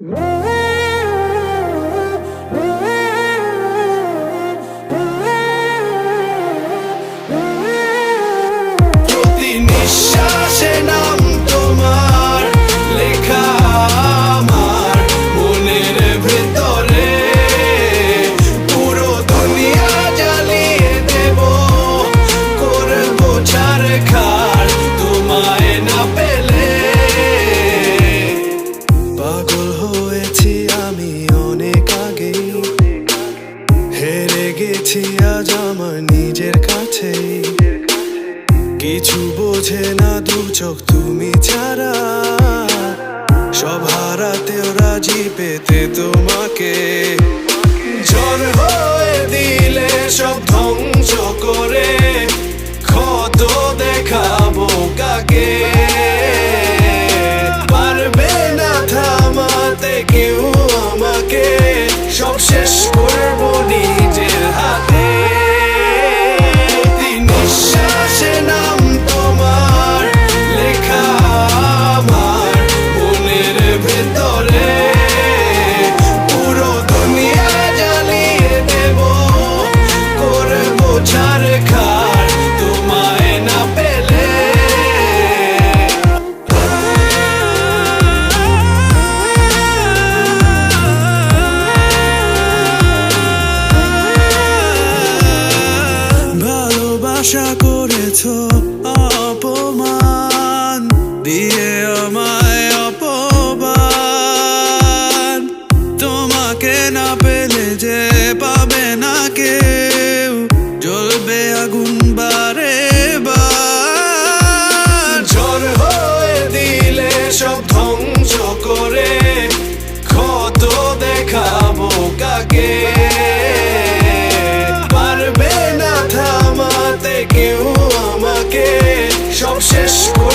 Whoa! কাছেই কিছু বোঝে না দু চোখ তুমি ছাড়া। সব হারাতেও রাজি পেতে তোমাকে। ঝড় হয়ে দিলে সব ভালোবাসা করেছ অপমান দিয়ে আমায় অপমান তোমাকে না পেলে যে পাবে না কেউ, জ্বলবে আগুন বারে বার। হয়ে দিলে সব ধ্বংস করে, ক্ষত দেখাবো কাকে? কেউ আমাকে সব শেষ করে